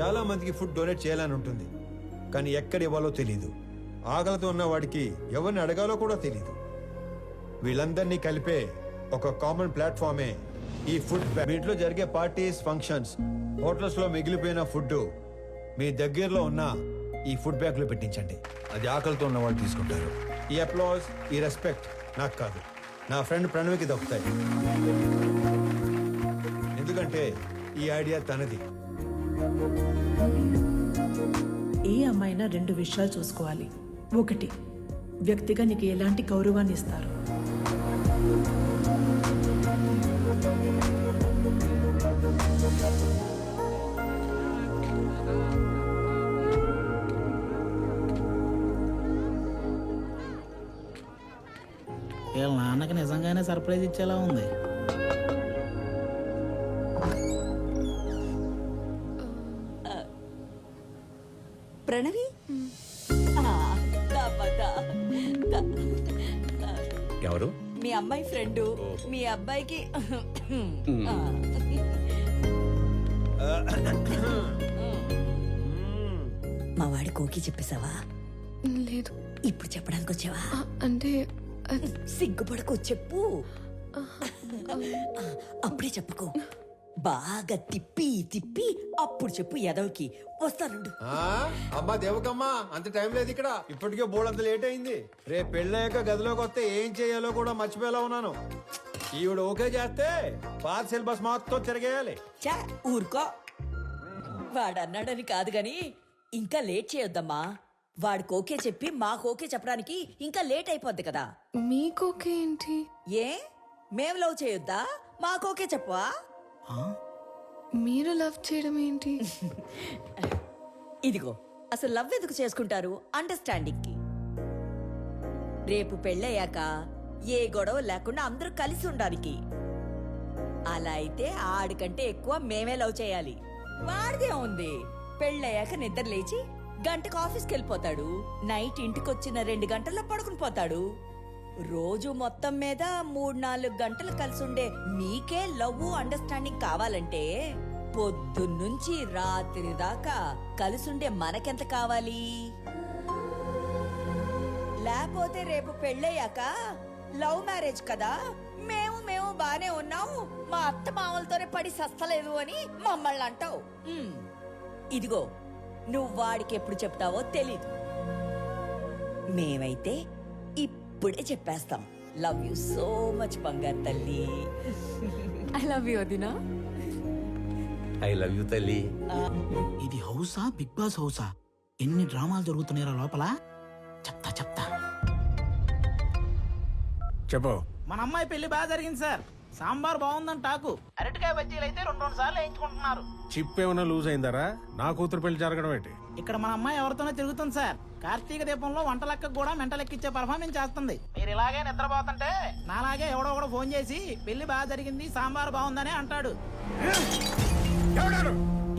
చాలా మందికి food donate చేయాలని ఉంటుంది. కానీ ఎక్కడ ఇవ్వాలో తెలియదు ఆకలితో ఉన్న వాడికి ఎవరిని అడగాలో కూడా తెలియదు వీళ్ళందరినీ కలిపే ఒక కామన్ ప్లాట్ఫామే ఈ ఫుడ్ వీటిలో జరిగే పార్టీస్ ఫంక్షన్స్ హోటల్స్లో మిగిలిపోయిన ఫుడ్ మీ దగ్గరలో ఉన్న ఈ ఫుడ్ బ్యాగ్లో పెట్టించండి. అది ఆకలితో ఉన్న వాళ్ళు తీసుకుంటారు. ఈ అప్లాజ్ ఈ రెస్పెక్ట్ నాకు కాదు. నా ఫ్రెండ్ ప్రణవికి దక్కుతాయి. ఎందుకంటే ఈ ఐడియా తనది. ఏ అమ్మాయినా రెండు విషయాలు చూసుకోవాలి. ఒకటి వ్యక్తిగా నీకు ఎలాంటి గౌరవాన్ని ఇస్తారు? వీళ్ళ నాన్నకి నిజంగానే సర్ప్రైజ్ ఇచ్చేలా ఉంది. ఎవరు? మీ అమ్మాయి ఫ్రెండ్. మీ అబ్బాయికి. మా. వాడి కోకి చెప్పేశావా? లేదు. ఇప్పుడు చెప్పడానికి వచ్చావా? అంటే సిగ్గుపడకు చెప్పు. అప్పుడే చెప్పకు. బాగా తిప్పి తిప్పి అప్పుడు చెప్పు ఎదవకి వస్తానుండు ఆ, అమ్మా దేవకమ్మా అంత టైం లేదు ఇక్కడ. ఇప్పటికే బోర్డు అంత లేట్ అయింది. రేపు పెళ్ళయ్యాక గదిలోకి వస్తే ఏం చేయాలో కూడా మర్చిపోయేలా ఉన్నాను. ఈవిడ ఓకే చేస్తే పాత సిలబస్ మొత్తం తిరగేయాలి. చా ఊరుకో. వాడన్నాడని కాదు గాని ఇంకా లేట్ చేయొద్దమ్మా. వాడికి ఓకే చెప్పి మాకు ఓకే చెప్పడానికి ఇంకా లేట్ అయిపోద్ది కదా. మీకు ఓకే ఏంటి? ఏ? మేం లవ్ చేయొద్దా? మాకు ఓకే చెప్పవా? మీరు లవ్ చేయడం ఏంటి? ఇదిగో అసలు లవ్ ఎందుకు చేసుకుంటారు? అండర్స్టాండింగ్కి. రేపు పెళ్ళయ్యాక ఏ గొడవ లేకుండా అందరూ కలిసి ఉండడానికి. అలా అయితే ఆడికంటే ఎక్కువ మేమే లవ్ చేయాలి. వాడిదే ఉంది. పెళ్ళయ్యాక నిద్ర లేచి గంటకు ఆఫీస్కి వెళ్ళిపోతాడు. నైట్ ఇంటికి వచ్చిన రెండు గంటల్లో పడుకుని పోతాడు. రోజు మొత్తం మీద మూడు నాలుగు గంటలు కలిసి ఉండే మీకే లవ్ అండర్స్టాండింగ్ కావాలంటే పొద్దున్నుంచి రాత్రి దాకా కలిసుండే మనకెంత కావాలి? లేకపోతే రేపు పెళ్ళయ్యాక లవ్ మ్యారేజ్ కదా? మేము మేము బానే ఉన్నాము మా అత్త మామలతోనే పడి సస్తలేదు అని మమ్మల్ని అంటావు. ఇదిగో నువ్వు వాడికి ఎప్పుడు చెప్తావో తెలీదు. మేమైతే ఇప్పుడే చెప్పేస్తాం. లవ్ యు సో మచ్ బంగారు తల్లి. ఐ లవ్ యూ వదినా. ఐ లవ్ యూ తల్లి. ఇది హౌసా బిగ్ బాస్ హౌసా? ఎన్ని డ్రామాలు జరుగుతున్నాయో లోపల? చెప్తా చెప్తా. చెప్పు. మన అమ్మాయి పెళ్ళి బాగా జరిగింది సార్. సాంబార్ బాగుందని టాకు. అరటికాయ బజ్జీలు అయితే రెండు రెండు సార్లు వేయించుకుంటున్నారు. చిప్ ఏమైనా లూజ్ అయిందరా? నా కూతురు పెళ్ళి జరగడం ఏంటి? ఇక్కడ మన అమ్మాయి ఎవరితోనో తిరుగుతుంది సార్. కార్తీక దీపంలో వంట లెక్క కూడా మెంట లెక్కిచ్చే పర్ఫార్మెన్స్ చేస్తుంది. మీరు ఇలాగే నిద్రపోతుంటే నాలాగే ఎవడో ఒకడు ఫోన్ చేసి పెళ్ళి బాగా జరిగింది సాంబార్ బాగుందని అంటాడు?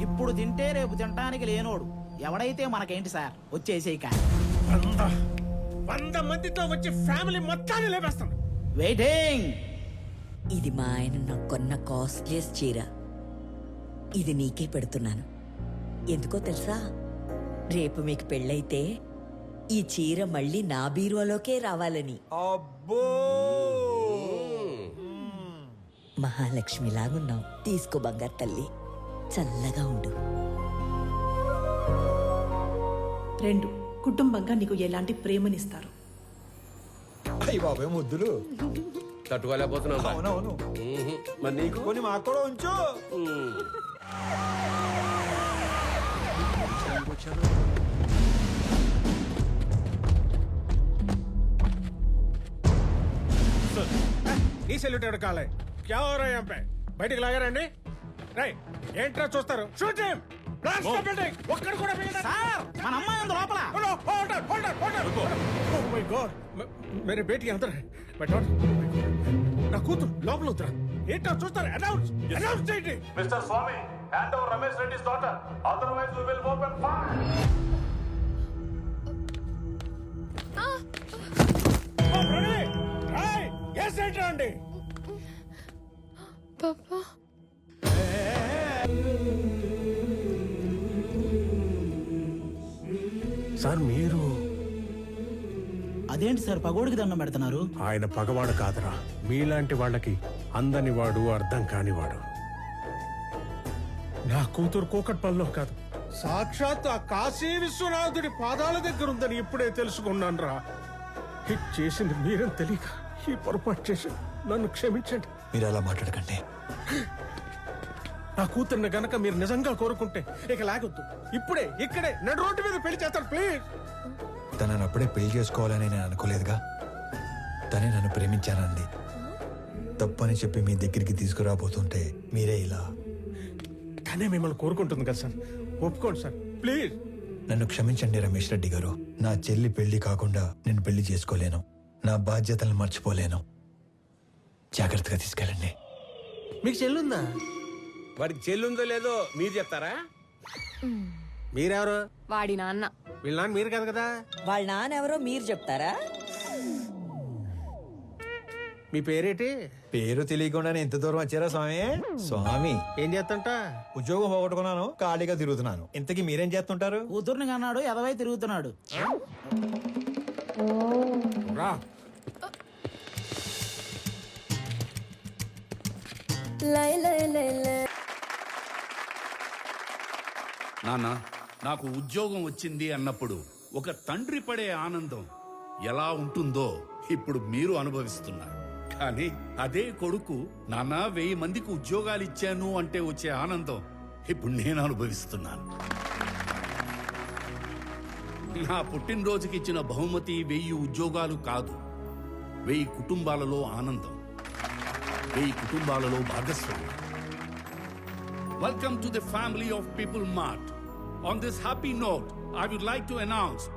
ఇప్పుడు తింటే రేపు తినటానికి లేనోడు. ఎవడైతే మనకేంటి సార్? వచ్చేసేయక వంద వంద మందితో వచ్చి ఫ్యామిలీ మొత్తాన్ని లేపేస్తాను. వెయిటింగ్ ఇది మా ఆయన నాకు కొన్న కాస్ట్లీయస్ చీర. ఇది నీకే పెడుతున్నాను. ఎందుకో తెలుసా? రేపు మీకు పెళ్ళైతే ఈ చీర మళ్ళీ నా బీరువాలోకే రావాలని. అబ్బో! మహాలక్ష్మిలాగున్నావు. తీసుకో బంగారు తల్లి. చల్లగా ఉండు. రెండు కుటుంబంగా నీకు ఎలాంటి ప్రేమనిస్తారు? అయ్యి బాబాయ్ ముద్దులు. తట్టుకోలేకపోతున్నాను రా. మరి నీకు? కొన్ని మాకు కూడా ఉంచు. ఈ సెల్యూట్ ఎవడు కాలే? క్యావరా ఎంపే బయటికి లాగారండి. రై ఏంట్రా చూస్తారు? షూట్ చేయం. బ్లాస్ట్ ద బిల్డింగ్ ఒక్కడ కూడా మిగలలేదు సార్ మన అమ్మాయి ఉంది లోపల. Hold on hold on hold on oh. My god మేరే నా కూతురు లోపల ఉందిరా. ఏంటో చూస్తారు? అనౌన్స్ అనౌన్స్ చేయండి. Mister Swami hand over Ramesh Reddy's daughter otherwise we will open fire oh Pranay Roy yes ఏంటండి సార్ మీరు? అదేంటి సార్ పగోడికి దండం పెడుతున్నారు? ఆయన పగవాడు కాదురా. మీలాంటి వాళ్ళకి అందని వాడు అర్థం కానివాడు. నా కూతురు కూకట్పల్లిలో కాదు. సాక్షాత్ ఆ కాశీ విశ్వనాథుడి పాదాల దగ్గర ఉందని ఇప్పుడే తెలుసుకున్నాను రా హిట్ చేసింది మీరని తెలియక ఈ పొరపాటు చేసి నన్ను క్షమించండి. మీరు అలా మాట్లాడకండి? నా కూతుర్ని గనక మీరు నిజంగా కోరుకుంటే ఇక లాగొద్దు. ఇప్పుడే ఇక్కడే నడు రోడ్డు మీద పెళ్ళి చేస్తాను ప్లీజ్. తనని అప్పుడే పెళ్ళి చేసుకోవాలని నేను అనుకోలేదుగా. తనే నన్ను ప్రేమించానంది. తప్పని చెప్పి మీ దగ్గరికి తీసుకురాబోతుంటే మీరే ఇలా. తనే మిమ్మల్ని కోరుకుంటుంది కదా సార్. ఒప్పుకోండి సార్ ప్లీజ్. నన్ను క్షమించండి రమేష్ రెడ్డి గారు. నా చెల్లి పెళ్ళి కాకుండా నేను పెళ్ళి చేసుకోలేను. నా బాధ్యతలను మర్చిపోలేను. జాగ్రత్తగా తీసుకెళ్ళండి. మీకు చెల్లుందా? వాడికి చెల్లుందో లేదో మీరు చెప్తారా? మీరెవరు? వాడి నాన్న. వీళ్ళ నాన్న మీరు కాదు కదా? వాళ్ళ నాన్నెవరో మీరు చెప్తారా? మీ పేరేటి? పేరు తెలియకుండానే ఇంత దూరం వచ్చారా స్వామి? స్వామి. ఏం చేస్తంట? ఉద్యోగం పోగొట్టుకున్నాను ఖాళీగా తిరుగుతున్నాను. ఇంతకీ మీరేం చేస్తుంటారు? కూతుర్ని కన్నాడు ఎదవై తిరుగుతున్నాడు. రా. నాన్న. నాకు ఉద్యోగం వచ్చింది అన్నప్పుడు ఒక తండ్రి పడే ఆనందం ఎలా ఉంటుందో ఇప్పుడు మీరు అనుభవిస్తున్నారు. కానీ అదే కొడుకు నాన్న వెయ్యి మందికి ఉద్యోగాలు ఇచ్చాను అంటే వచ్చే ఆనందం ఇప్పుడు నేను అనుభవిస్తున్నాను. నా పుట్టినరోజుకి ఇచ్చిన బహుమతి వెయ్యి ఉద్యోగాలు కాదు. వెయ్యి కుటుంబాలలో ఆనందం. వెయ్యి కుటుంబాలలో భాగస్వామ్యం. Welcome to the family of People Mart. On this happy note, I would like to announce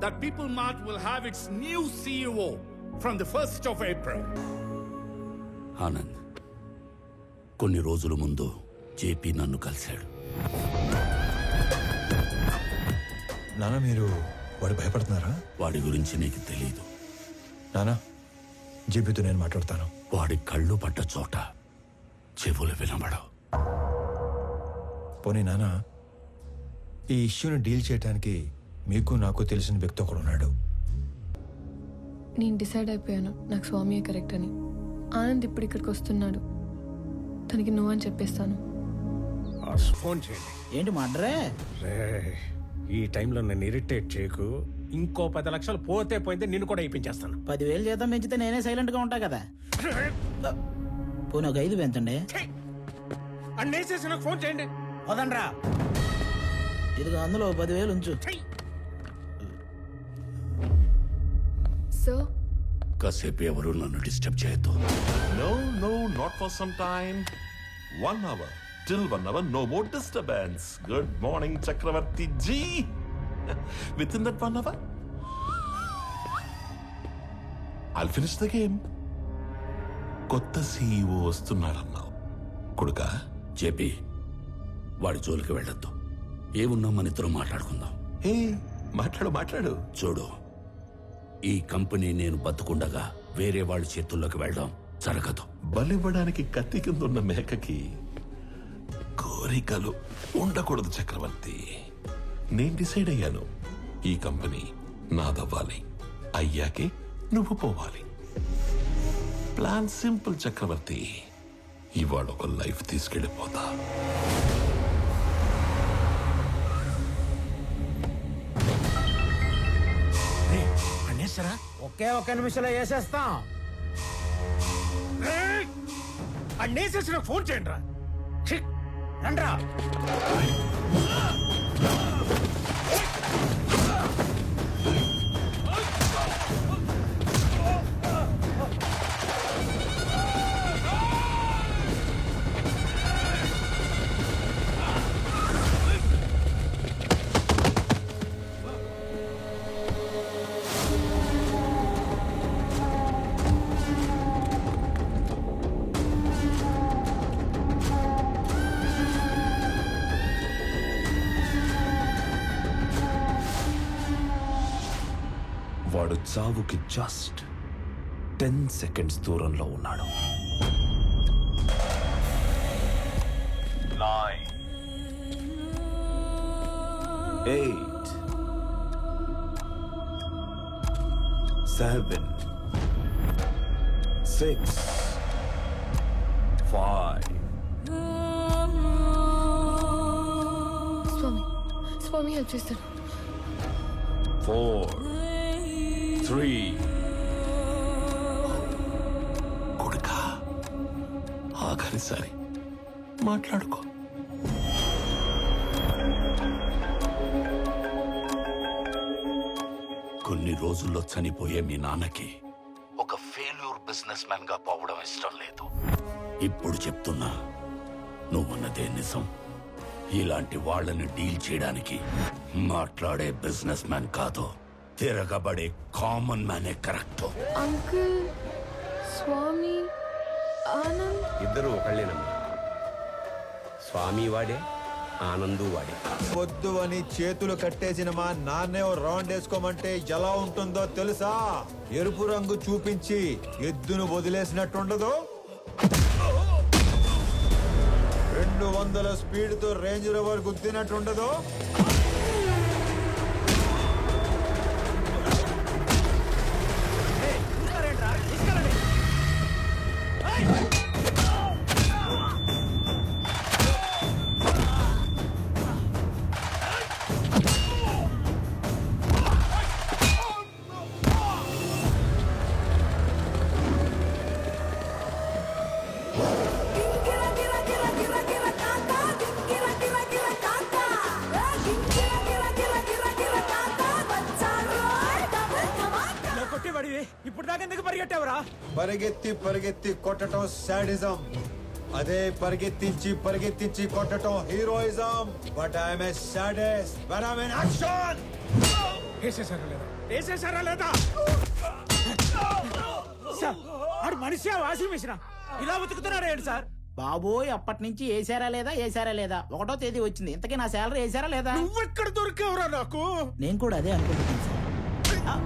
that People Mart will have its new CEO from the 1st of April. Anand కొన్ని రోజుల ముందు జేపీ నన్ను కలిశాడు నాన్న మీరు వాడు భయపడుతున్నారా వాడి గురించి నీకు తెలీదు నానా జీబీతో నేను మాట్లాడతాను వాడి కళ్ళు పడ్డ చోట చెవులు వినబడవు పోనీ నానా ఈ ఇష్యూని డీల్ చేయడానికి మీకు నాకు తెలిసిన వ్యక్తి ఒకడు ఉన్నాడు నేను డిసైడ్ అయిపోయాను. నాకు స్వామియే కరెక్ట్ అని. ఆనంద్ ఇప్పుడు ఇక్కడికి వస్తున్నాడు. తనకి నువ్వు అని చెప్పేస్తాను. ఫోన్ చేయండి. ఏంటి మడ్రే రే ఈ టైంలో నన్ను ఇరిటేట్ చేయకు. ఇంకో పది లక్షలు పోతే పోతే నిన్ను కూడా ఇప్పించేస్తాను. పదివేలు జీతం పెంచితే నేనే సైలెంట్గా ఉంటా కదా. పోనీ ఒక ఐదు పెంచండి. అన్నేసేసి నాకు ఫోన్ చేయండి. వదనరా ఇదిగో అందులో పదివేలు ఉంచు. సో? కాసేపు ఎవరు నన్ను డిస్టర్బ్ చేయొద్దు. No no not for some time one hour till one hour no more disturbance good morning Chakravarthi ji with in that one hour I'll finish the game కొత్త సీఈఓ వస్తున్నాడన్నావు. కొడుక? జేపీ వాడి జోలికి వెళ్ళొద్దు. ఏమున్నా మన ఇద్దరం మాట్లాడుకుందాం. ఏ మాట్లాడు మాట్లాడు. చూడు ఈ కంపెనీ నేను బతుకుండగా వేరే వాళ్ళ చేతుల్లోకి వెళ్ళడం జరగదు. బలివ్వడానికి కత్తి కింద ఉన్న మేకకి కోరికలు ఉండకూడదు చక్రవర్తి. నేను డిసైడ్ అయ్యాను. ఈ కంపెనీ నాదవ్వాలి. అయ్యాకే నువ్వు పోవాలి. Plan simple Chakravarthi. ఇవాళ ఒక లైఫ్ తీసుకెళ్ళిపోతా. అన్నేసరా ఒకే ఒక్క నిమిషంలో వేసేస్తాం. నాకు ఫోన్ చేయండి రా రండ్రా. వాడు చావుకి జస్ట్ టెన్ సెకండ్స్ దూరంలో ఉన్నాడు. Nine eight seven six five Swami Swami help చేస్తాను ఫోర్ త్రీ కొడుక ఆఖరిసారి మాట్లాడుకో. కొన్ని రోజుల్లో చనిపోయే మీ నాన్నకి ఒక ఫెయిల్యూర్ బిజినెస్ మ్యాన్గా పోవడం ఇష్టం లేదు. ఇప్పుడు చెప్తున్నా నువ్వన్నదే నిజం. ఇలాంటి వాళ్ళని డీల్ చేయడానికి మాట్లాడే బిజినెస్ మ్యాన్ కాదు. తిరగబడే కామన్ మ్యానే కరెక్ట్ అంకుల్ స్వామి ఆనంద్. ఇద్దరు ఒకళ్ళేనమ్మా స్వామి వాడే ఆనందు వాడే. వద్దు అని చేతులు కట్టేసిన మా నాన్నే ఓ రౌండ్ వేసుకోమంటే ఎలా ఉంటుందో తెలుసా? ఎరుపు రంగు చూపించి ఎద్దును వదిలేసినట్టుండదు. రెండు వందల స్పీడ్తో రేంజ్ రోవర్ గుద్దినట్టుండదు. పరిగెత్తి పరిగెత్తి కొట్టడం శాడిజం. అదే పరిగెత్తించి పరిగెత్తించి కొట్టడం heroism. But I'm a saddest but I'm action వేసేసారా లేదా? వేసేసారా లేదా? సార్ ఆడు మనిషి వాషింగ్ మిషన్. ఇలా ఉతుకుతున్నాడు ఏంటి సార్? బాబోయ్ అప్పటి నుంచి వేసారా లేదా? వేసారా లేదా? ఒకటో తేదీ వచ్చింది. ఇంతకీ నా శాలరీ వేసారా లేదా? నువ్వెక్కడ దొరికావురా నాకు? నేను కూడా అదే అనుకుంటున్నాను సార్.